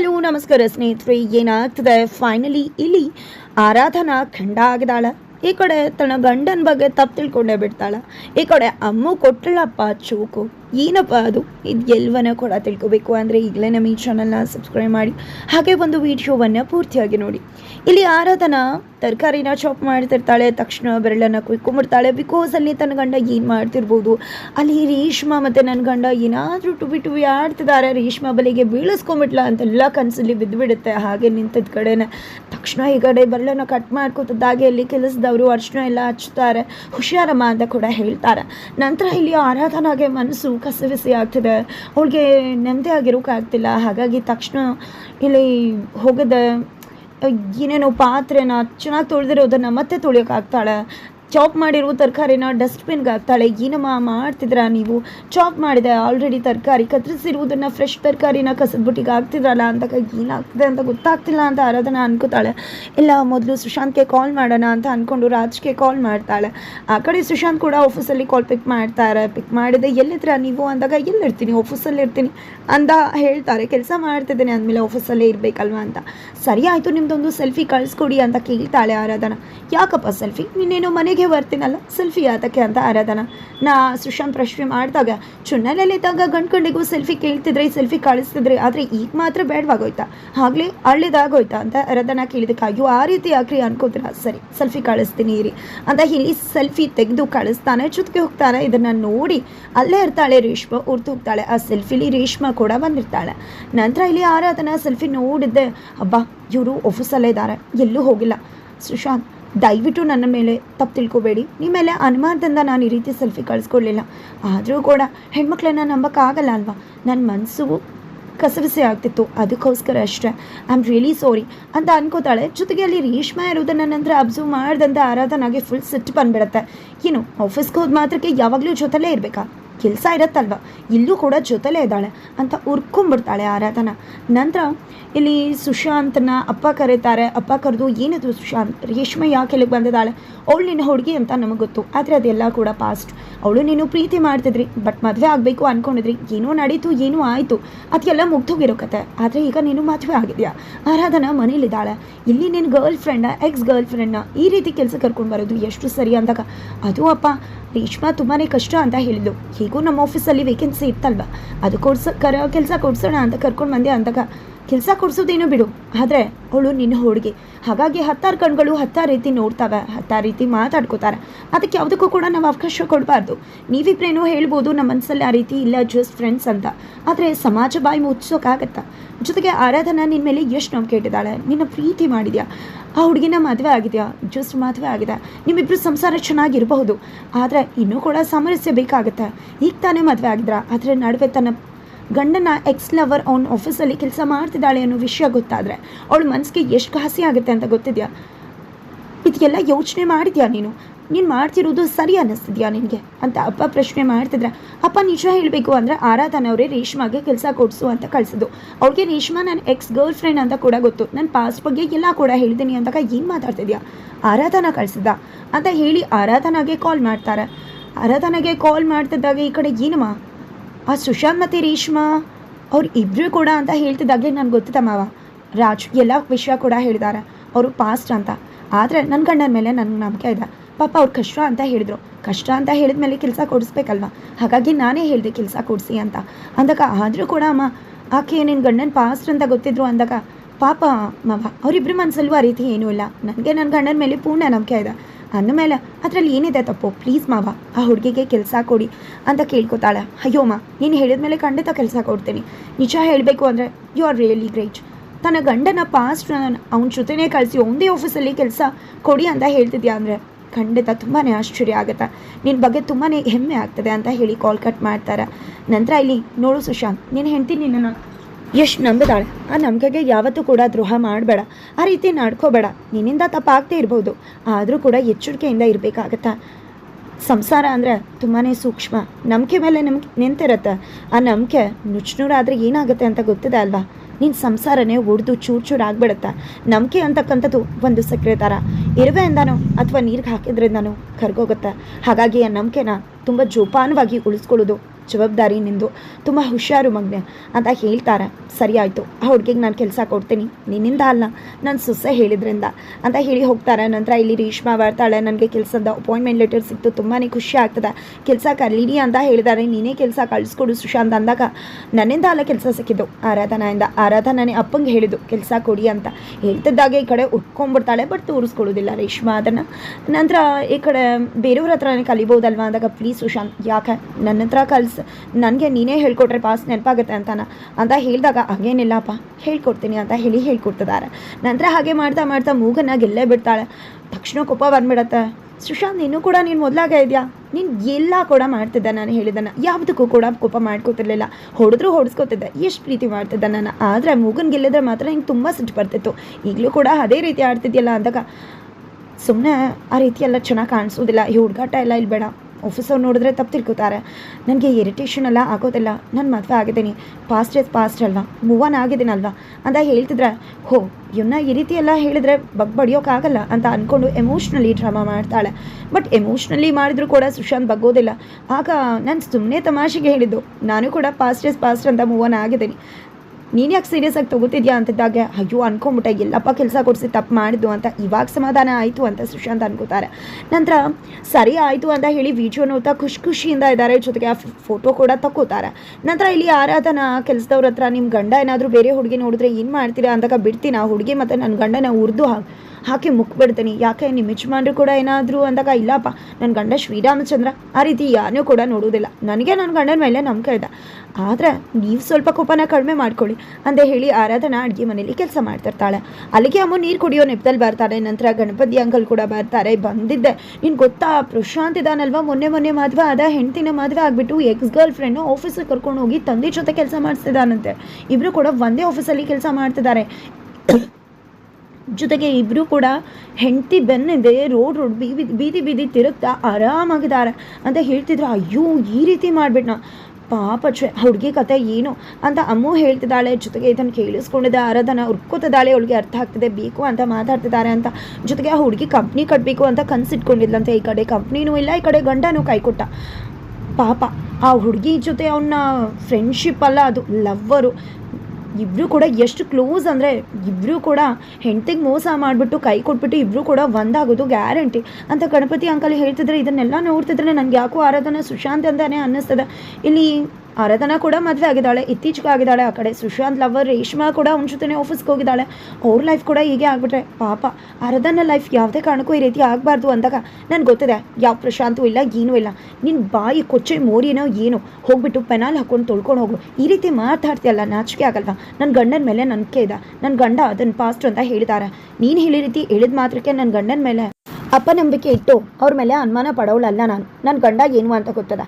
Hello ನಮಸ್ಕಾರ ಸ್ನೇಹಿತರೆ, ಏನಾಗ್ತದೆ? ಫೈನಲಿ ಇಲ್ಲಿ ಆರಾಧನಾ ಖಂಡ ಆಗಿದಾಳ ಈ ಕಡೆ ತನ್ನ ಗಂಡನ ಬಗ್ಗೆ ತಪ್ಪು ತಿಳ್ಕೊಂಡೇ ಬಿಡ್ತಾಳ. ಈ ಕಡೆ ಅಮ್ಮ ಕೊಟ್ಟಳಪ್ಪ ಚೂಕು. ಏನಪ್ಪ ಅದು? ಇದು ಎಲ್ವನ ಕೂಡ ತಿಳ್ಕೊಬೇಕು ಅಂದರೆ ಈಗಲೇ ನಮ್ಮ ಈ ಚಾನಲ್ನ ಸಬ್ಸ್ಕ್ರೈಬ್ ಮಾಡಿ. ಹಾಗೆ ಒಂದು ವಿಡಿಯೋವನ್ನು ಪೂರ್ತಿಯಾಗಿ ನೋಡಿ. ಇಲ್ಲಿ ಆರಾಧನಾ ತರಕಾರಿನ ಚಾಪ್ ಮಾಡ್ತಿರ್ತಾಳೆ, ತಕ್ಷಣ ಬೆರಳನ್ನ ಕುಯ್ಕೊಂಬಿಡ್ತಾಳೆ ಬಿಕಾಸ್ ಅಲ್ಲಿ ತನ್ನ ಗಂಡ ಏನು ಮಾಡ್ತಿರ್ಬೋದು? ಅಲ್ಲಿ ರೇಷ್ಮಾ ಮತ್ತು ನನ್ನ ಗಂಡ ಏನಾದರೂ ಟುಬಿ ಟುಬಿ ಆಡ್ತಿದ್ದಾರೆ ರೇಷ್ಮಾ ಬಲಿಗೆ ಬೀಳಿಸ್ಕೊಂಬಿಟ್ಲ ಅಂತೆಲ್ಲ ಕನಸಲ್ಲಿ ಬಿದ್ದುಬಿಡುತ್ತೆ ಹಾಗೆ ನಿಂತದ ಕಡೆನೆ ತಕ್ಷಣ ಈ ಕಡೆ ಬೆರಳನ್ನು ಕಟ್ ಮಾಡ್ಕೋತದ್ದಾಗೆ ಅಲ್ಲಿ ಕೆಲಸದವರು ಅರ್ಶನ ಎಲ್ಲ ಹಚ್ಚುತ್ತಾರೆ. ಹುಷಾರಮ್ಮ ಅಂತ ಕೂಡ ಹೇಳ್ತಾರೆ. ನಂತರ ಇಲ್ಲಿ ಆರಾಧನಾಗೆ ಮನಸ್ಸು ಕಸವಿಸಿ ಆಗ್ತಿದೆ. ಅವಳಿಗೆ ನೆಮ್ಮದಿ ಆಗಿರೋಕ್ಕಾಗ್ತಿಲ್ಲ ಹಾಗಾಗಿ ತಕ್ಷಣ ಇಲ್ಲಿ ಹೋಗದೆ ಏನೇನೋ ಪಾತ್ರೆನ ಚೆನ್ನಾಗಿ ತೊಳೆದಿರೋದನ್ನು ಮತ್ತೆ ತೊಳೆಯೋಕ್ಕಾಗ್ತಾಳೆ. ಚಾಪ್ ಮಾಡಿರುವ ತರಕಾರಿನ ಡಸ್ಟ್ಬಿನ್ಗೆ ಹಾಕ್ತಾಳೆ ಏನಮ್ಮ ಮಾಡ್ತಿದ್ರಾ ನೀವು? ಚಾಪ್ ಮಾಡಿದೆ ಆಲ್ರೆಡಿ ತರಕಾರಿ ಕತ್ತರಿಸಿರುವುದನ್ನು ಫ್ರೆಶ್ ತರಕಾರಿನ ಕಸದ ಬುಟ್ಟಿಗೆ ಹಾಕ್ತಿದ್ರಲ್ಲ ಅಂತ ಏನಾಗ್ತದೆ ಅಂತ ಗೊತ್ತಾಗ್ತಿಲ್ಲ ಅಂತ ಆರಾಧನ ಅನ್ಕೋತಾಳೆ. ಇಲ್ಲ, ಮೊದಲು ಸುಶಾಂತ್ಗೆ ಕಾಲ್ ಮಾಡೋಣ ಅಂತ ಅಂದ್ಕೊಂಡು ರಾಜ್ಗೆ ಕಾಲ್ ಮಾಡ್ತಾಳೆ. ಆ ಕಡೆ ಸುಶಾಂತ್ ಕೂಡ ಆಫೀಸಲ್ಲಿ ಕಾಲ್ ಪಿಕ್ ಮಾಡ್ತಾರೆ. ಪಿಕ್ ಮಾಡಿದೆ ಎಲ್ಲಿದ್ರ ನೀವು? ಅಂದಾಗ, ಎಲ್ಲಿರ್ತೀನಿ ಆಫೀಸಲ್ಲಿ ಇರ್ತೀನಿ ಅಂತ ಹೇಳ್ತಾರೆ. ಕೆಲಸ ಮಾಡ್ತಿದ್ದೇನೆ ಅಂದಮೇಲೆ ಆಫೀಸಲ್ಲೇ ಇರಬೇಕಲ್ವಾ ಅಂತ. ಸರಿ ಆಯಿತು ನಿಮ್ಮದೊಂದು ಸೆಲ್ಫಿ ಕಳಿಸ್ಕೊಡಿ ಅಂತ ಕೇಳ್ತಾಳೆ ಆರಾಧನ. ಯಾಕಪ್ಪ ಸೆಲ್ಫಿ ನೀನೇನೋ ಮನೆಗೆ ಬರ್ತೀನಲ್ಲ ಸೆಲ್ಫಿ ಯಾತಕ್ಕೆ ಅಂತ ಆರಾಧನಾ. ನಾ ಸುಶಾಂತ್ ಪ್ರಶ್ನೆ ಮಾಡಿದಾಗ ಚುನ್ನಲಲ್ಲಿದ್ದಾಗ ಗಂಡ್ಕೊಂಡಿಗೂ ಸೆಲ್ಫಿ ಕೇಳ್ತಿದ್ರೆ, ಸೆಲ್ಫಿ ಕಳಿಸ್ತಿದ್ರೆ ಆದರೆ ಈಗ ಮಾತ್ರ ಬೇಡವಾಗೋಯ್ತಾ? ಆಗಲೇ ಹಳ್ಳಿದಾಗೋಯ್ತಾ ಅಂತ ಆರಾಧನಾ ಕೇಳಿದಕ್ಕೆ ಆ ರೀತಿ ಯಾಕ್ರಿ ಅನ್ಕೋತೀರ? ಸರಿ, ಸೆಲ್ಫಿ ಕಳಿಸ್ತೀನಿ ಇರಿ. ಅಂತ ಇಲ್ಲಿ ಸೆಲ್ಫಿ ತೆಗೆದು ಕಳಿಸ್ತಾನೆ ಜೊತೆಗೆ ಹೋಗ್ತಾನೆ. ಇದನ್ನು ನೋಡಿ ಅಲ್ಲೇ ಇರ್ತಾಳೆ ರೇಷ್ಮಾ ಉರ್ತು ಹೋಗ್ತಾಳೆ. ಆ ಸೆಲ್ಫಿಲಿ ರೇಷ್ಮಾ ಕೂಡ ಬಂದಿರ್ತಾಳೆ. ನಂತರ ಇಲ್ಲಿ ಆರಾಧನಾ ಸೆಲ್ಫಿ ನೋಡಿದ್ದೆ, ಅಬ್ಬಾ, ಇವರು ಆಫೀಸಲ್ಲೇ ಇದ್ದಾರೆ ಎಲ್ಲೂ ಹೋಗಿಲ್ಲ. ಸುಶಾಂತ್ ದಯವಿಟ್ಟು ನನ್ನ ಮೇಲೆ ತಪ್ಪು ತಿಳ್ಕೊಬೇಡಿ. ನಿಮ್ಮ ಮೇಲೆ ಅನುಮಾನದಿಂದ ನಾನು ಈ ರೀತಿ ಸೆಲ್ಫಿ ಕಳಿಸ್ಕೊಡ್ಲಿಲ್ಲ. ಆದರೂ ಕೂಡ ಹೆಣ್ಮಕ್ಳನ್ನ ನಂಬೋಕ್ಕಾಗಲ್ಲ ಅಲ್ವಾ? ನನ್ನ ಮನಸ್ಸು ಕಸವಿಸೆ ಆಗ್ತಿತ್ತು. ಅದಕ್ಕೋಸ್ಕರ ಅಷ್ಟೇ. ಐ ಆಮ್ ರಿಯಲಿ ಸಾರಿ ಅಂತ ಅನ್ಕೋತಾಳೆ. ಜೊತೆಗೆ ಅಲ್ಲಿ ರೇಷ್ಮಾ ಇರೋದನ್ನ ನಂತರ ಅಬ್ಸರ್ವ್ ಮಾಡ್ದಂತ ಆರಾಧನಾಗೆ ಫುಲ್ ಸಿಟ್ಟು ಬಂದ್ಬಿಡತ್ತೆ. ಏನು ಆಫೀಸ್ಗೆ ಹೋದ ಮಾತ್ರಕ್ಕೆ ಯಾವಾಗಲೂ ಜೊತೆಲೇ ಇರಬೇಕಾ? ಕೆಲಸ ಇರತ್ತಲ್ವ? ಇಲ್ಲೂ ಕೂಡ ಜೊತೆಲೇ ಇದ್ದಾಳೆ ಅಂತ ಉರ್ಕೊಂಬಿಡ್ತಾಳೆ ಆರಾಧನಾ. ನಂತರ ಇಲ್ಲಿ ಸುಶಾಂತನ ಅಪ್ಪ ಕರೀತಾರೆ. ಅಪ್ಪ ಕರೆದು, ಏನದು ಸುಶಾಂತ್? ರೇಷ್ಮೆ ಯಾಕೆ ಇಲ್ಲಿಗೆ ಬಂದಿದ್ದಾಳೆ? ಅವಳು ನಿನ್ನ ಹುಡುಗಿ ಅಂತ ನಮಗೆ ಗೊತ್ತು. ಆದರೆ ಅದೆಲ್ಲ ಕೂಡ ಪಾಸ್ಟ್ ಅವಳು ನೀನು ಪ್ರೀತಿ ಮಾಡ್ತಿದ್ರಿ. ಬಟ್ ಮದುವೆ ಆಗಬೇಕು ಅಂದ್ಕೊಂಡಿದ್ರಿ ಏನೋ ನಡೀತು, ಏನೂ ಆಯಿತು. ಅದಕ್ಕೆಲ್ಲ ಮುಗ್ದೋಗಿರೋ ಕತೆ. ಆದರೆ ಈಗ ನೀನು ಮದುವೆ ಆಗಿದೆಯಾ? ಆರಾಧನಾ ಮನೇಲಿದ್ದಾಳೆ. ಇಲ್ಲಿ ನಿನ್ನ ಗರ್ಲ್ ಫ್ರೆಂಡ ಎಕ್ಸ್ ಗರ್ಲ್ ಫ್ರೆಂಡ್ನ ಈ ರೀತಿ ಕೆಲಸ ಕರ್ಕೊಂಡು ಬರೋದು ಎಷ್ಟು ಸರಿ ಅಂದಾಗ? ಅದು ಅಪ್ಪ, ರೇಷ್ಮಾ ತುಂಬಾ ಕಷ್ಟ ಅಂತ ಹೇಳಿದ್ಲು. ಹೇಗೂ ನಮ್ಮ ಆಫೀಸಲ್ಲಿ ವೇಕೆನ್ಸಿ ಇತ್ತಲ್ವ? ಅದು ಕೊಡ್ಸ, ಕರ, ಕೆಲಸ ಕೊಡ್ಸೋಣ ಅಂತ ಕರ್ಕೊಂಡು ಬಂದೆ ಅಂದಾಗ. ಕೆಲಸ ಕೊಡಿಸೋದೇನು ಬಿಡು. ಆದರೆ ಅವಳು ನಿನ್ನ ಹುಡುಗಿ ಹಾಗಾಗಿ ಹತ್ತಾರು ಕಣ್ಗಳು ಹತ್ತಾರು ರೀತಿ ನೋಡ್ತಾವೆ, ಹತ್ತಾರು ರೀತಿ ಮಾತಾಡ್ಕೋತಾರೆ. ಅದಕ್ಕೆ ಯಾವುದಕ್ಕೂ ಕೂಡ ನಾವು ಅವಕಾಶ ಕೊಡಬಾರ್ದು. ನೀವಿಬ್ರೇನೋ ಹೇಳ್ಬೋದು, ನಮ್ಮ ಮನಸ್ಸಲ್ಲಿ ಆ ರೀತಿ ಇಲ್ಲ ಜಸ್ಟ್ ಫ್ರೆಂಡ್ಸ್ ಅಂತ. ಆದರೆ ಸಮಾಜ ಬಾಯಿ ಮುಚ್ಚೋಕ್ಕಾಗತ್ತಾ ಜೊತೆಗೆ ಆರಾಧನಾ ನಿನ್ನ ಮೇಲೆ ಎಷ್ಟು ನಂಬಿಕೆ ಇಟ್ಟಿದ್ದಾಳೆ ನಿನ್ನ ಪ್ರೀತಿ ಮಾಡಿದ್ಯಾ? ಆ ಹುಡುಗಿನ ಮದುವೆ ಆಗಿದೆಯಾ? ಜಸ್ಟ್ ಮದುವೆ ಆಗಿದೆ. ನಿಮ್ಮಿಬ್ಬರು ಸಂಸಾರ ಚೆನ್ನಾಗಿರಬಹುದು. ಆದರೆ ಇನ್ನೂ ಕೂಡ ಸಾಮರಸ್ಯ ಬೇಕಾಗುತ್ತೆ. ಈಗ ತಾನೇ ಮದುವೆ ಆಗಿದ್ರ? ಆದರೆ ನಡುವೆ ತನ್ನ ಗಂಡನ ಎಕ್ಸ್ ಲವರ್ ಅವ್ನ ಆಫೀಸಲ್ಲಿ ಕೆಲಸ ಮಾಡ್ತಿದ್ದಾಳೆ ಅನ್ನೋ ವಿಷಯ ಗೊತ್ತಾದರೆ, ಅವಳ ಮನಸ್ಸಿಗೆ ಎಷ್ಟು ಹಸಿ ಆಗುತ್ತೆ ಅಂತ ಗೊತ್ತಿದೆಯಾ? ಇದಕ್ಕೆಲ್ಲ ಯೋಚನೆ ಮಾಡಿದ್ಯಾ ನೀನು? ನೀನು ಮಾಡ್ತಿರೋದು ಸರಿ ಅನ್ನಿಸ್ತಿದ್ಯಾ ನಿನಗೆ? ಅಂತ ಅಪ್ಪ ಪ್ರಶ್ನೆ ಮಾಡ್ತಿದ್ರೆ. ಅಪ್ಪ ನಿಜ ಹೇಳಬೇಕು ಅಂದರೆ ಆರಾಧನ ಅವರೇ ರೇಷ್ಮಾಗೆ ಕೆಲಸ ಕೊಡಿಸು ಅಂತ ಕಳಿಸಿದ್ದು. ಅವ್ರಿಗೆ ರೇಷ್ಮಾ ನನ್ನ ಎಕ್ಸ್ ಗರ್ಲ್ ಫ್ರೆಂಡ್ ಅಂತ ಕೂಡ ಗೊತ್ತು. ನನ್ನ ಪಾಸ್ ಬಗ್ಗೆ ಎಲ್ಲ ಕೂಡ ಹೇಳಿದ್ದೀನಿ ಅಂದಾಗ ಏನು ಮಾತಾಡ್ತಿದ್ಯಾ? ಆರಾಧನ ಕಳಿಸಿದ್ದ? ಅಂತ ಹೇಳಿ ಆರಾಧನಾಗೆ ಕಾಲ್ ಮಾಡ್ತಾರೆ. ಆರಾಧನಾಗೆ ಕಾಲ್ ಮಾಡ್ತಿದ್ದಾಗ ಈ ಕಡೆ ಏನಮ್ಮ? ಆ ಸುಶಾಂತ್ ಮತ್ತು ರೇಷ್ಮಾ ಅವ್ರು ಇಬ್ಬರು ಕೂಡ ಅಂತ ಹೇಳ್ತಿದ್ದಾಗೆ ನನಗೆ ಗೊತ್ತಿತ್ತ ಮಾವ. ರಾಜ್ ಎಲ್ಲ ವಿಷಯ ಕೂಡ ಹೇಳಿದ್ದಾರೆ ಅವರು ಪಾಸ್ಟ್ ಅಂತ. ಆದರೆ ನನ್ನ ಗಂಡನ ಮೇಲೆ ನನಗೆ ನಂಬಿಕೆ ಇದೆ. ಪಾಪ ಅವ್ರು ಕಷ್ಟ ಅಂತ ಹೇಳಿದರು. ಕಷ್ಟ ಅಂತ ಹೇಳಿದ ಮೇಲೆ ಕೆಲಸ ಕೊಡಿಸ್ಬೇಕಲ್ವ? ಹಾಗಾಗಿ ನಾನೇ ಹೇಳಿದೆ ಕೆಲಸ ಕೊಡಿಸಿ ಅಂತ. ಅಂದಾಗ ಆದರೂ ಕೂಡ ಅಮ್ಮ, ಆಕೆ ನಿನ್ನ ಗಂಡನ ಪಾಸ್ಟ್ ಅಂತ ಗೊತ್ತಿದ್ರು ಅಂದಾಗ ಪಾಪ ಮಾವ ಅವರಿಬ್ಬರ ಮನಸ್ಸಲ್ಲೂ ಆ ರೀತಿ ಏನೂ ಇಲ್ಲ. ನನಗೆ ನನ್ನ ಗಂಡನ ಮೇಲೆ ಪೂರ್ಣ ನಂಬಿಕೆ ಇದೆ. ಅಂದಮೇಲೆ, ಅದರಲ್ಲಿ ಏನಿದೆ ತಪ್ಪು? ಪ್ಲೀಸ್ ಮಾವ, ಆ ಹುಡುಗಿಗೆ ಕೆಲಸ ಕೊಡಿ ಅಂತ ಕೇಳ್ಕೊತಾಳೆ. ಅಯ್ಯೋ ಮಾ, ನೀನು ಹೇಳಿದ ಮೇಲೆ ಖಂಡಿತ ಕೆಲಸ ಕೊಡ್ತೀನಿ. ನಿಜ ಹೇಳಬೇಕು ಅಂದರೆ ಯು ಆರ್ ರಿಯಲಿ ಗ್ರೇಟ್ ತನ್ನ ಗಂಡನ ಪಾಸ್ಟ್ ಅವನ ಜೊತೆನೇ ಕಳಿಸಿ ಒಂದೇ ಆಫೀಸಲ್ಲಿ ಕೆಲಸ ಕೊಡಿ ಅಂತ ಹೇಳ್ತಿದ್ಯಾ ಅಂದರೆ, ಖಂಡಿತ ತುಂಬಾ ಆಶ್ಚರ್ಯ ಆಗುತ್ತೆ. ನಿನ್ನ ಬಗ್ಗೆ ತುಂಬಾ ಹೆಮ್ಮೆ ಆಗ್ತದೆ ಅಂತ ಹೇಳಿ ಕಾಲ್ ಕಟ್ ಮಾಡ್ತಾರೆ. ನಂತರ ಇಲ್ಲಿ, ನೋಡು ಸುಶಾಂತ್, ನೀನು ಹೆಂಡ್ತಿ ನಿನ್ನನ್ನು ಎಷ್ಟು ನಂಬಿದಾಳೆ. ಆ ನಂಬಿಕೆಗೆ ಯಾವತ್ತೂ ಕೂಡ ದ್ರೋಹ ಮಾಡಬೇಡ. ಆ ರೀತಿ ನಡ್ಕೋಬೇಡ. ನಿನ್ನಿಂದ ತಪ್ಪಾಗ್ತೇ ಇರ್ಬೋದು. ಆದರೂ ಕೂಡ ಎಚ್ಚರಿಕೆಯಿಂದ ಇರಬೇಕಾಗತ್ತಾ? ಸಂಸಾರ ಅಂದರೆ ತುಂಬಾ ಸೂಕ್ಷ್ಮ. ನಂಬಿಕೆ ಮೇಲೆ ನಮ್ಗೆ ನಿಂತಿರುತ್ತೆ. ಆ ನಂಬಿಕೆ ನುಚ್ಚುನೂರಾದರೆ ಏನಾಗುತ್ತೆ ಅಂತ ಗೊತ್ತಿದೆ ಅಲ್ವಾ? ನಿನ್ನ ಸಂಸಾರನೇ ಒಡೆದು ಚೂರು ಚೂರು ಆಗ್ಬಿಡುತ್ತೆ. ನಂಬಿಕೆ ಅಂತಕ್ಕಂಥದ್ದು ಒಂದು ಸಕ್ಕರೆ ಥರ ಇರುವೆಯಿಂದನೋ ಅಥವಾ ನೀರಿಗೆ ಹಾಕಿದ್ರಿಂದನೋ ಕರ್ಗೋಗುತ್ತೆ. ಹಾಗಾಗಿ ಆ ನಂಬಿಕೆನ ತುಂಬ ಜೋಪಾನವಾಗಿ ಉಳಿಸ್ಕೊಳ್ಳೋದು ಜವಾಬ್ದಾರಿ ನಿಂದು. ತುಂಬ ಹುಷಾರು ಮಗ್ನ, ಅಂತ ಹೇಳ್ತಾರೆ. ಸರಿ ಆಯಿತು, ಆ ಹುಡುಗಿಗೆ ನಾನು ಕೆಲಸ ಕೊಡ್ತೀನಿ. ನಿನ್ನಿಂದ ಅಲ್ಲ ನನ್ನ ಸೊಸೆ ಹೇಳಿದ್ರಿಂದ, ಅಂತ ಹೇಳಿ ಹೋಗ್ತಾರೆ. ನಂತರ ಇಲ್ಲಿ ರೇಷ್ಮಾ ಬರ್ತಾಳೆ. ನನಗೆ ಕೆಲಸದ ಅಪಾಯಿಂಟ್ಮೆಂಟ್ ಲೆಟರ್ ಸಿಕ್ತು. ತುಂಬಾ ಖುಷಿ ಆಗ್ತದೆ. ಕೆಲಸ ಕಲೀರಿ ಅಂತ ಹೇಳಿದ್ದಾರೆ. ನೀನೇ ಕೆಲಸ ಕಳಿಸ್ಕೊಡು ಸುಶಾಂತ್ ಅಂದಾಗ, ನನ್ನಿಂದ ಅಲ್ಲ ಕೆಲಸ ಸಿಕ್ಕಿದ್ದು. ಆರಾಧನೆಯಿಂದ ಆರಾಧನೆ ಅಪ್ಪಂಗೆ ಹೇಳಿದ್ದು. ಕೆಲಸ ಕೊಡಿ ಅಂತ. ಹೇಳ್ತಿದ್ದಾಗೆ ಈ ಕಡೆ ಉಟ್ಕೊಂಡ್ಬಿಡ್ತಾಳೆ, ಬಟ್ ತೋರಿಸ್ಕೊಳ್ಳೋದಿಲ್ಲ ರೇಷ್ಮಾ ಅದನ್ನು. ನಂತರ ಈ ಕಡೆ ಬೇರೆಯವ್ರ ಹತ್ರನೇ ಕಲಿಬೋದಲ್ವಾ ಅಂದಾಗ ಪ್ಲೀಸ್ ಸುಶಾಂತ್, ಯಾಕೆ? ನನ್ನ ಹತ್ರ ಕಲ್ಸ್ ನನಗೆ ನೀನೇ ಹೇಳ್ಕೊಟ್ರೆ ಪಾಸ್ ನೆನಪಾಗುತ್ತೆ ಅಂತಾನ. ಅಂತ ಹೇಳಿದಾಗ, ಹಾಗೇನಿಲ್ಲಪ್ಪ, ಹೇಳ್ಕೊಡ್ತೀನಿ ಅಂತ ಹೇಳಿ ಹೇಳ್ಕೊಡ್ತಿದ್ದಾರೆ ನಂತರ ಹಾಗೆ ಮಾಡ್ತಾ ಮಾಡ್ತಾ ಮೂಗನ್ನ ಗೆಲ್ಲೇ ಬಿಡ್ತಾಳೆ. ತಕ್ಷಣ ಕೋಪ ಬಂದ್ಬಿಡತ್ತೆ. ಸುಶಾಂತ್, ನೀನು ಕೂಡ ನೀನು ಮೊದಲಾಗೆ ಇದೆಯಾ? ನೀನು ಎಲ್ಲ ಕೂಡ ಮಾಡ್ತಿದ್ದೆ ನಾನು ಹೇಳಿದ್ದನ್ನು. ಯಾವುದಕ್ಕೂ ಕೂಡ ಕೋಪ ಮಾಡ್ಕೋತಿರ್ಲಿಲ್ಲ. ಹೊಡೆದ್ರು ಹೊಡೆಸ್ಕೋತಿದ್ದೆ. ಎಷ್ಟು ಪ್ರೀತಿ ಮಾಡ್ತಿದ್ದೆ ನಾನು. ಆದರೆ ಮೂಗನ್ ಗೆಲ್ಲಿದ್ರೆ ಮಾತ್ರ ಹಿಂಗೆ ತುಂಬ ಸಿಟ್ಟು ಬರ್ತಿತ್ತು. ಈಗಲೂ ಕೂಡ ಅದೇ ರೀತಿ ಆಡ್ತಿದ್ಯಲ್ಲ ಅಂದಾಗ ಸುಮ್ಮನೆ ಆ ರೀತಿ ಎಲ್ಲ ಚೆನ್ನಾಗಿ ಕಾಣಿಸೋದಿಲ್ಲ. ಈ ಹುಡುಗಾಟ ಎಲ್ಲ ಇಲ್ಲಿ ಬೇಡ ಆಫೀಸವ್ರು ನೋಡಿದ್ರೆ ತಪ್ಪು ತಿಳ್ಕೊತಾರೆ. ನನಗೆ ಇರಿಟೇಷನ್ ಎಲ್ಲ ಆಗೋದಿಲ್ಲ. ನಾನು ಮದುವೆ ಆಗಿದ್ದೀನಿ. ಪಾಸ್ಟ್ ಇಸ್ ಪಾಸ್ಟ್ ಅಲ್ವಾ? ಮೂವ್ ಆನ್ ಆಗಿದ್ದೀನಲ್ವಾ? ಅಂತ ಹೇಳ್ತಿದ್ರೆ, ಹೋ ಇವನ್ನ ಈ ರೀತಿ ಎಲ್ಲ ಹೇಳಿದ್ರೆ ಬಗ್ ಬಡಿಯೋಕ್ಕಾಗಲ್ಲ ಅಂತ ಅಂದ್ಕೊಂಡು ಎಮೋಷ್ನಲಿ ಡ್ರಾಮಾ ಮಾಡ್ತಾಳೆ. ಬಟ್ ಎಮೋಷ್ನಲಿ ಮಾಡಿದ್ರು ಕೂಡ ಸುಶಾಂತ್ ಬಗ್ಗೋದಿಲ್ಲ. ಆಗ ನಾನು ಸುಮ್ಮನೆ ತಮಾಷೆಗೆ ಹೇಳಿದ್ದು, ನಾನು ಕೂಡ ಪಾಸ್ಟ್ ಇಸ್ ಪಾಸ್ಟ್ ಅಂತ ಮೂವ್ ಆನ್ ಆಗಿದ್ದೀನಿ. ನೀನು ಯಾಕೆ ಸೀರಿಯಸ್ ಆಗಿ ತಗೋತಿದ್ಯಾ ಅಂತಿದ್ದಾಗ ಅಯ್ಯೋ ಅನ್ಕೊಂಬಿಟ್ಟೆ, ಎಲ್ಲಪ್ಪ ಕೆಲಸ ಕೊಡಿಸಿ ತಪ್ಪು ಮಾಡಿದ್ದು ಅಂತ. ಇವಾಗ ಸಮಾಧಾನ ಆಯಿತು ಅಂತ ಸುಶಾಂತ್ ಅನ್ಕೋತಾರೆ. ನಂತರ, ಸರಿ ಆಯಿತು ಅಂತ ಹೇಳಿ ವಿಡಿಯೋ ನೋಡ್ತಾ ಖುಷಿ ಖುಷಿಯಿಂದ ಇದ್ದಾರೆ ಜೊತೆಗೆ ಆ ಫೋಟೋ ಕೂಡ ತಕ್ಕೋತಾರೆ. ನಂತರ ಇಲ್ಲಿ ಆರಾಧನಾ ಕೆಲಸದವ್ರ ಹತ್ರ ನಿಮ್ಮ ಗಂಡ ಏನಾದರೂ ಬೇರೆ ಹುಡುಗಿ ನೋಡಿದ್ರೆ ಏನು ಮಾಡ್ತೀರಾ? ಅಂದಾಗ ಬಿಡ್ತೀನಿ, ಆ ಹುಡುಗಿ ಮತ್ತು ನನ್ನ ಗಂಡನ ಉರ್ದು ಹಾಕಿ ಮುಕ್ಬಿಡ್ತೀನಿ. ಯಾಕೆ? ನಿಮ್ಮ ಯಜಮಾನ್ರು ಕೂಡ ಏನಾದರೂ ಅಂದಾಗ, ಇಲ್ಲಪ್ಪ ನನ್ನ ಗಂಡ ಶ್ರೀರಾಮಚಂದ್ರ, ಆ ರೀತಿ ಯಾರನ್ನೂ ಕೂಡ ನೋಡೋದಿಲ್ಲ ನನಗೆ ನನ್ನ ಗಂಡನ ಮೇಲೆ ನಂಬಿಕೆ ಇದೆ. ಆದರೆ ನೀವು ಸ್ವಲ್ಪ ಕೋಪನ ಕಡಿಮೆ ಮಾಡ್ಕೊಳ್ಳಿ. ಅಂತ ಹೇಳಿ ಆರಾಧನಾ ಅಡುಗೆ ಮನೇಲಿ ಕೆಲಸ ಮಾಡ್ತಿರ್ತಾಳೆ. ಅಲ್ಲಿಗೆ ಅಮ್ಮ ನೀರು ಕುಡಿಯೋ ನೆಪದಲ್ಲಿ ಬರ್ತಾರೆ ನಂತರ ಗಣಪತಿ ಅಂಕಲ್ ಕೂಡ ಬರ್ತಾರೆ. ಬಂದಿದ್ದೆ. ನೀನು ಗೊತ್ತಾ, ಪ್ರಶಾಂತ್ ಇದಾನಲ್ವಾ? ಮೊನ್ನೆ ಮೊನ್ನೆ ಮದುವೆ ಆದ, ಹೆಂಡ್ತಿನ ಮದುವೆ ಆಗಿಬಿಟ್ಟು ಎಕ್ಸ್ ಗರ್ಲ್ ಫ್ರೆಂಡು ಆಫೀಸಿಗೆ ಕರ್ಕೊಂಡು ಹೋಗಿ ತಂದೆ ಜೊತೆ ಕೆಲಸ ಮಾಡಿಸ್ತಿದ್ದಾನಂತೆ ಇಬ್ಬರು ಕೂಡ ಒಂದೇ ಆಫೀಸಲ್ಲಿ ಕೆಲಸ ಮಾಡ್ತಿದ್ದಾರೆ. ಜೊತೆಗೆ ಇಬ್ಬರು ಕೂಡ ಹೆಂಡತಿ ಬೆನ್ನಿದೆ, ರೋಡ್ ರೋಡ್ ಬೀದಿ ಬೀದಿ ಬೀದಿ ತಿರುಗ್ತಾ ಆರಾಮಾಗಿದ್ದಾರೆ ಅಂತ ಹೇಳ್ತಿದ್ರು. ಅಯ್ಯೋ, ಈ ರೀತಿ ಮಾಡಿಬಿಟ್ನ? ಪಾಪ ಚ ಹುಡುಗಿ ಕತೆ ಏನು ಅಂತ ಅಮ್ಮು ಹೇಳ್ತಿದ್ದಾಳೆ. ಜೊತೆಗೆ ಇದನ್ನು ಕೇಳಿಸ್ಕೊಂಡಿದ್ದೆ ಆರಾಧನ ಹುಡ್ಕೋತಿದ್ದಾಳೆ ಅವಳಿಗೆ ಅರ್ಥ ಆಗ್ತಿದೆ. ಬೇಕು ಅಂತ ಮಾತಾಡ್ತಿದ್ದಾರೆ ಅಂತ. ಜೊತೆಗೆ ಆ ಹುಡುಗಿ ಕಂಪ್ನಿ ಕಟ್ಟಬೇಕು ಅಂತ ಕನಸಿಟ್ಕೊಂಡಿದ್ಲಂತೆ ಈ ಕಡೆ ಕಂಪ್ನಿನೂ ಇಲ್ಲ, ಈ ಕಡೆ ಗಂಡನೂ ಕೈಕೊಟ್ಟ ಪಾಪ, ಆ ಹುಡುಗಿ ಜೊತೆ ಅವನ್ನ ಫ್ರೆಂಡ್ಶಿಪ್ ಅಲ್ಲ, ಅದು ಲವ್ವರು ಇಬ್ಬರು ಕೂಡ ಎಷ್ಟು ಕ್ಲೋಸ್ ಅಂದರೆ ಇಬ್ಬರು ಕೂಡ ಹೆಂಡ್ತಿಗೆ ಮೋಸ ಮಾಡಿಬಿಟ್ಟು ಕೈ ಕೊಟ್ಬಿಟ್ಟು ಇಬ್ಬರು ಕೂಡ ಒಂದಾಗೋದು ಗ್ಯಾರಂಟಿ ಅಂತ ಗಣಪತಿ ಅಂಕಲ್ ಹೇಳ್ತಿದ್ರೆ ಇದನ್ನೆಲ್ಲ ನೋಡ್ತಿದ್ರೆ ನನಗೆ ಯಾಕೋ ಆರಾಧನೆ ಸುಶಾಂತ್ ಅಂತಾನೆ ಅನ್ನಿಸ್ತದೆ. ಇಲ್ಲಿ ಆರಾಧನಾ ಕೂಡ ಮದುವೆ ಆಗಿದ್ದಾಳೆ. ಇತ್ತೀಚೆಗೆ ಆಗಿದ್ದಾಳೆ. ಆ ಕಡೆ ಸುಶಾಂತ್ ಲವರ್, ರೇಷ್ಮಾ ಕೂಡ ಅವ್ನ ಜೊತೆ ಆಫೀಸ್ಗೆ ಹೋಗಿದ್ದಾಳೆ. ಅವ್ರ ಲೈಫ್ ಕೂಡ ಹೀಗೆ ಆಗ್ಬಿಟ್ರೆ. ಪಾಪ, ಆರಾಧನಾ ಲೈಫ್ ಯಾವುದೇ ಕಾರಣಕ್ಕೂ ಈ ರೀತಿ ಆಗಬಾರ್ದು ಅಂದಾಗ ನನಗೆ ಗೊತ್ತಿದೆ. ಯಾವ ಪ್ರಶಾಂತೂ ಇಲ್ಲ, ಏನೂ ಇಲ್ಲ. ನಿನ್ನ ಬಾಯಿ ಕೊಚ್ಚೆ ಮೋರಿನೋ ಏನು, ಹೋಗ್ಬಿಟ್ಟು ಪೆನಾಲ್ ಹಾಕೊಂಡು ತೊಳ್ಕೊಂಡು ಹೋಗು. ಈ ರೀತಿ ಮಾತಾಡ್ತೀಯಲ್ಲ, ನಾಚಿಕೆ ಆಗಲ್ವಾ? ನನ್ನ ಗಂಡನ ಮೇಲೆ ನಂಬಿಕೆ ಇದೆ. ನನ್ನ ಗಂಡ ಅದನ್ನು ಪಾಸ್ಟ್ ಅಂತ ಹೇಳಿದ್ದಾರೆ ನೀನು ಹೇಳಿ ರೀತಿ ಹೇಳಿದ ಮಾತ್ರಕ್ಕೆ ನನ್ನ ಗಂಡನ ಮೇಲೆ ಅಪನಂಬಿಕೆ ಇಟ್ಟು ಅವ್ರ ಮೇಲೆ ಅನುಮಾನ ಪಡೋಳಲ್ಲ ನಾನು. ನನ್ನ ಗಂಡ ಏನು ಅಂತ ಗೊತ್ತದ?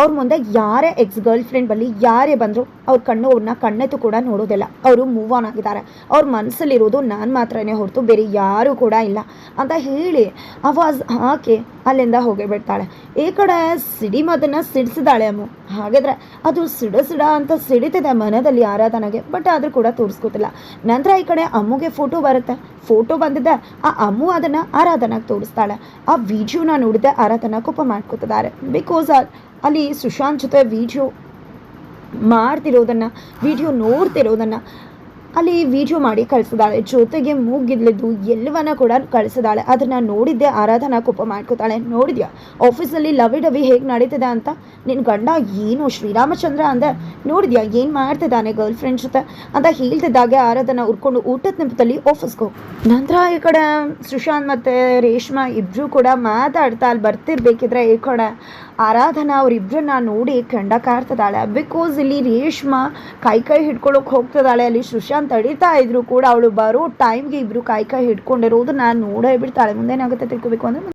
ಅವ್ರ ಮುಂದೆ ಯಾರೇ ಎಕ್ಸ್ ಗರ್ಲ್ ಫ್ರೆಂಡ್ ಬಳಿ ಯಾರೇ ಬಂದರೂ ಅವ್ರ ಕಣ್ಣು ಅವ್ರನ್ನ ಕಣ್ಣೆತ್ತು ಕೂಡ ನೋಡೋದಿಲ್ಲ. ಅವರು ಮೂವ್ ಆನ್ ಆಗಿದ್ದಾರೆ. ಅವ್ರ ಮನಸ್ಸಲ್ಲಿರೋದು ನಾನು ಮಾತ್ರನೇ ಹೊರತು ಬೇರೆ ಯಾರೂ ಕೂಡ ಇಲ್ಲ. ಅಂತ ಹೇಳಿ ಅವಾಜ್ ಹಾಕಿ ಅಲ್ಲಿಂದ ಹೋಗಿ ಬಿಡ್ತಾಳೆ. ಈ ಕಡೆ ಸಿಡಿ ಮದನ್ನ ಸಿಡಿಸಿದಾಳೆ ಅಮ್ಮ. ಹಾಗಿದ್ರೆ ಅದು ಸಿಡ ಸಿಡ ಅಂತ ಸಿಡಿತಿದೆ ಮನದಲ್ಲಿ ಆರಾಧನೆಗೆ ಬಟ್ ಆದರೂ ಕೂಡ ತೋರಿಸ್ಕೋತಿಲ್ಲ. ನಂತರ ಈ ಕಡೆ ಅಮ್ಮುಗೆ ಫೋಟೋ ಬರುತ್ತೆ. ಫೋಟೋ ಬಂದಿದ್ದೆ ಆ ಅಮ್ಮು ಅದನ್ನು ಆರಾಧನಾಗೆ ತೋರಿಸ್ತಾಳೆ. ಆ ವಿಡಿಯೋನ ನೋಡಿದೆ ಆರಾಧನಾ ಕೋಪ ಮಾಡ್ಕೋತಿದ್ದಾರೆ. ಬಿಕಾಸ್ ಅಲ್ಲಿ ಸುಶಾಂತ್ ಜೊತೆ ವಿಡಿಯೋ ಮಾಡ್ತಿರೋದನ್ನು ವಿಡಿಯೋ ನೋಡ್ತಿರೋದನ್ನು, ಅಲ್ಲಿ ವಿಡಿಯೋ ಮಾಡಿ ಕಳಿಸಿದಾಳೆ. ಜೊತೆಗೆ ಮೂಗಿದ್ಲಿದ್ದು ಎಲ್ಲವನ್ನ ಕೂಡ ಕಳಿಸಿದಾಳೆ. ಅದನ್ನು ನೋಡಿದ್ದೆ, ಆರಾಧನಾ ಕೋಪ ಮಾಡ್ಕೋತಾಳೆ. ನೋಡಿದ್ಯಾ? ಆಫೀಸಲ್ಲಿ ಲವಿ ಡವಿ ಹೇಗೆ ನಡೀತಿದೆ ಅಂತ? ನಿನ್ನ ಗಂಡ ಏನು ಶ್ರೀರಾಮಚಂದ್ರ ಅಂದೆ? ನೋಡಿದ್ಯಾ? ಏನು ಮಾಡ್ತಿದ್ದಾನೆ ಗರ್ಲ್ ಫ್ರೆಂಡ್ ಜೊತೆ? ಅಂತ ಹೇಳ್ತಿದ್ದಾಗೆ ಆರಾಧನಾ ಉರ್ಕೊಂಡು ಊಟದ ನೆಪದಲ್ಲಿ ಆಫೀಸ್ಗೆ ನಂತರ ಈ ಕಡೆ ಸುಶಾಂತ್ ಮತ್ತು ರೇಷ್ಮಾ ಇಬ್ಬರು ಕೂಡ ಮಾತಾಡ್ತಾ ಅಲ್ಲಿ ಬರ್ತಿರ್ಬೇಕಿದ್ರೆ ಈ ಕಡೆ. ಆರಾಧನಾ ಅವರಿಬ್ಬರನ್ನ ನೋಡಿ ಕಂಡ ಕಾಡ್ತದಾಳೆ ಬಿಕಾಸ್ ಇಲ್ಲಿ ರೇಷ್ಮಾ ಕೈ ಕೈ ಹಿಡ್ಕೊಳಕ್ಕೆ ಹೋಗ್ತದಾಳೆ. ಅಲ್ಲಿ ಸುಶಾಂತ್ ತಡೀತಾ ಇದ್ರು ಕೂಡ. ಅವಳು ಬರೋ ಟೈಮ್ಗೆ ಇಬ್ಬರು ಕೈ ಕೈ ಹಿಡ್ಕೊಂಡಿರೋದು ನಾನು ನೋಡೇ ಬಿಡ್ತಾಳೆ. ಮುಂದೇನಾಗುತ್ತೆ ತಿಳ್ಕೊಬೇಕು ಅಂದರೆ